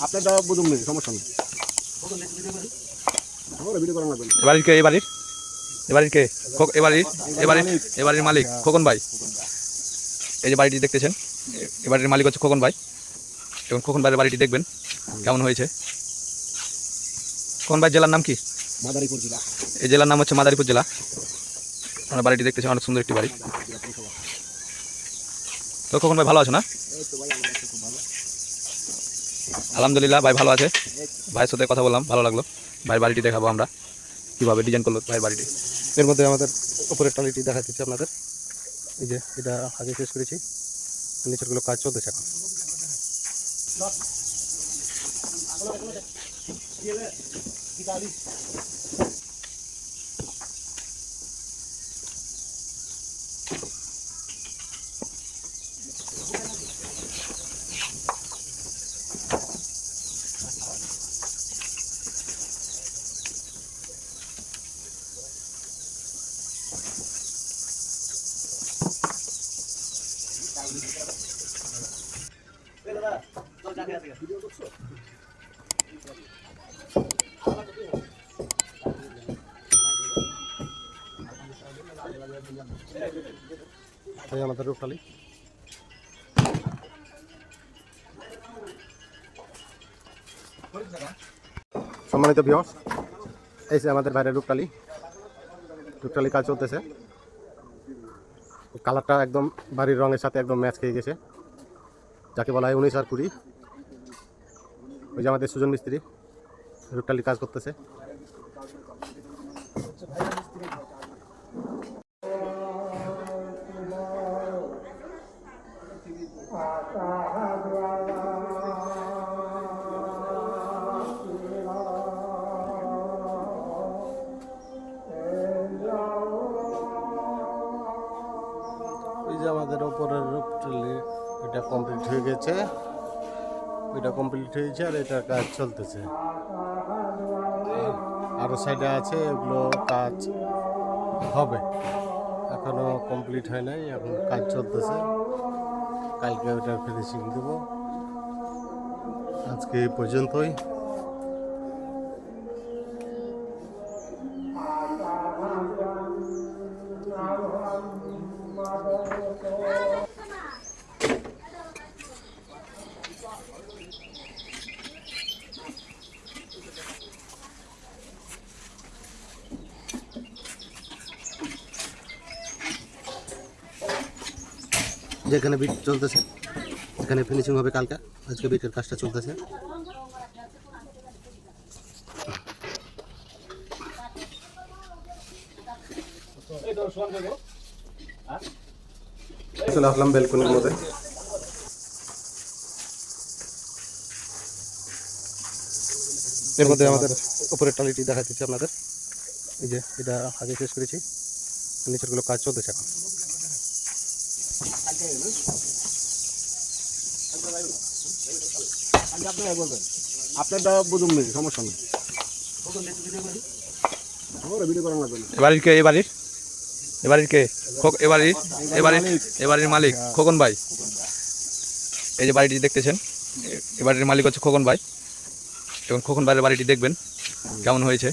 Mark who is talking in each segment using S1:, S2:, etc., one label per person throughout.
S1: আপনারটা বুঝুন নেই সমস্যা নেই।
S2: এবারের কে এবারের? এবারের কে? এবারের এবারের এবারের মালিক খোকন ভাই। এই যে বাড়িটি দেখতেছেন এ- এবারের মালিক হচ্ছে খোকন ভাই। এবং খোকন ভাইয়ের বাড়িটি দেখবেন কেমন হয়েছে? খোকন ভাই জেলার নাম কি?
S1: মাদারীপুর জেলা।
S2: এই জেলার নাম হচ্ছে মাদারীপুর জেলা। আপনার বাড়িটি দেখতেছেন অনেক সুন্দর একটি বাড়ি। তো খোকন ভাই ভালো আছো না? আলহামদুলিল্লাহ, ভাই ভালো আছে। ভাইয়ের সাথে কথা বললাম, ভালো লাগল। ভাইয়ের বাড়িটি দেখাবো আমরা। কীভাবে ডিজাইন করল ভাইয়ের বাড়িটি?
S3: এর মধ্যে আমাদের উপরের টালিটি দেখা দিচ্ছে আপনাদের। এই যে, এটা আগে শেষ করেছি। নিচেরগুলো কাজ চলতেছে এখন। আমাদের রূপটালি সম্মানিত বিহস এই যে আমাদের বাইরের রূপটালি রূপটালি কাজ চলতেছে। কালারটা একদম বাড়ির রঙের সাথে একদম ম্যাচ খেয়ে গেছে। যাকে বলা হয় উনিশ আর কুড়ি। ওই যে আমাদের সুজন মিস্ত্রি রূপটালি কাজ করতেছে। আমাদের ওপরের রূপটালি। এটা কমপ্লিট হয়ে গেছে। এটা কমপ্লিট হয়েছে আর এটা কাজ চলতেছে। আরও সাইডে আছে, এগুলো কাজ হবে। এখনও কমপ্লিট হয় নাই, এখন কাজ চলতেছে। কালকে ওটা ফিনিশিং দেবো। আজকে এই পর্যন্তই। যেখানে বিট চলতেছে এখানে ফিনিশিং হবে কালকে, আজকে বিটের কাজটা চলতেছে। চলে আসলাম বেলকনির মধ্যে। এর মধ্যে আমাদের উপরের টালিটি দেখা দিচ্ছে আপনাদের। এই যে, এটা আগে শেষ করেছি। নিচেরগুলো কাজ চলতেছে এখন।
S2: এবারের কে, এবারের? এবারের মালিক খোকন ভাই। এই যে বাড়িটি দেখতেছেন, এবারের মালিক হচ্ছে খোকন ভাই। এবং খোকন ভাইয়ের বাড়িটি দেখবেন, কেমন হয়েছে।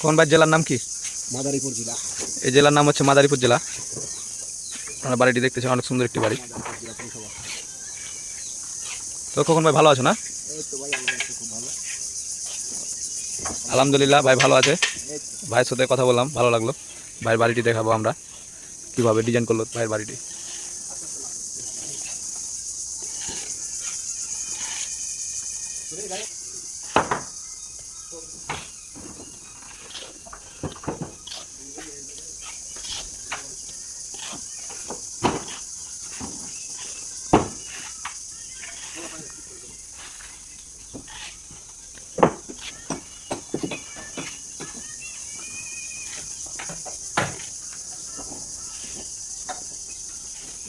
S2: খোকন ভাইয়ের জেলার নাম কি?
S1: মাদারীপুর জেলা।
S2: এই জেলার নাম হচ্ছে মাদারীপুর জেলা। আমরা বাড়িটি দেখতেছি অনেক সুন্দর একটি বাড়ি। তো কখন ভাই, ভালো আছো না? আলহামদুলিল্লাহ, ভাই ভালো আছে। ভাইয়ের সাথে কথা বললাম, ভালো লাগল। ভাইয়ের বাড়িটি দেখাবো আমরা। কীভাবে ডিজাইন করল ভাইয়ের বাড়িটি?